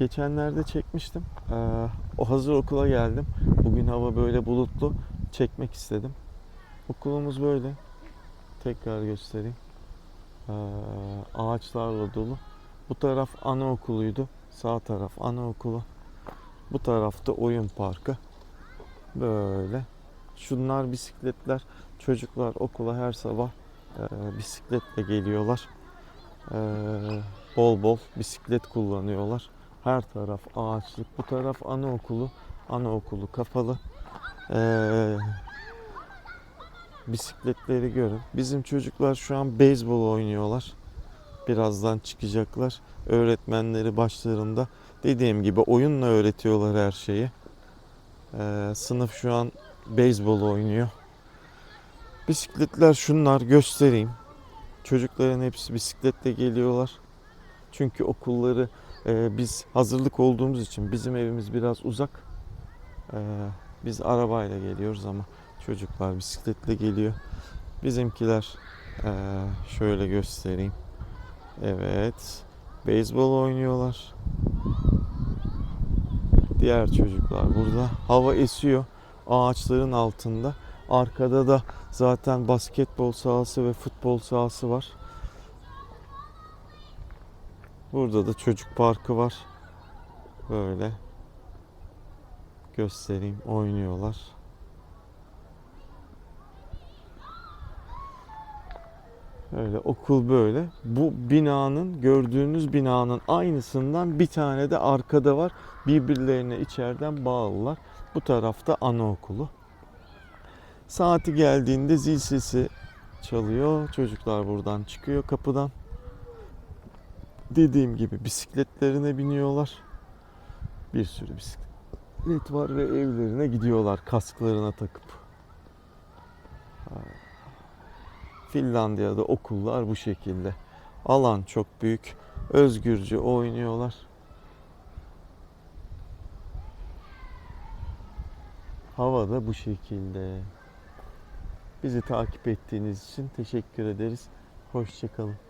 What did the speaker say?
Geçenlerde çekmiştim. Ee, o hazır okula geldim. Bugün hava böyle bulutlu. Çekmek istedim. Okulumuz böyle. Tekrar göstereyim. Ee, ağaçlarla dolu. Bu taraf anaokuluydu. Sağ taraf anaokulu. Bu tarafta oyun parkı. Böyle. Şunlar bisikletler. Çocuklar okula her sabah e, bisikletle geliyorlar. Ee, bol bol bisiklet kullanıyorlar. Her taraf ağaçlık. Bu taraf anaokulu. Anaokulu kapalı. Ee, bisikletleri görün. Bizim çocuklar şu an beyzbol oynuyorlar. Birazdan çıkacaklar. Öğretmenleri başlarında. Dediğim gibi oyunla öğretiyorlar her şeyi. Ee, sınıf şu an beyzbol oynuyor. Bisikletler şunlar göstereyim. Çocukların hepsi bisikletle geliyorlar. Çünkü okulları e, biz hazırlık olduğumuz için bizim evimiz biraz uzak. E, biz arabayla geliyoruz ama çocuklar bisikletle geliyor. Bizimkiler e, şöyle göstereyim. Evet. Beyzbol oynuyorlar. Diğer çocuklar burada. Hava esiyor ağaçların altında. Arkada da zaten basketbol sahası ve futbol sahası var. Burada da çocuk parkı var. Böyle göstereyim oynuyorlar. Öyle okul böyle. Bu binanın gördüğünüz binanın aynısından bir tane de arkada var. Birbirlerine içeriden bağlılar. Bu tarafta anaokulu. Saati geldiğinde zil sesi çalıyor. Çocuklar buradan çıkıyor kapıdan. Dediğim gibi bisikletlerine biniyorlar. Bir sürü bisiklet var ve evlerine gidiyorlar kasklarına takıp. Finlandiya'da okullar bu şekilde. Alan çok büyük. Özgürce oynuyorlar. Hava da bu şekilde. Bizi takip ettiğiniz için teşekkür ederiz. Hoşçakalın.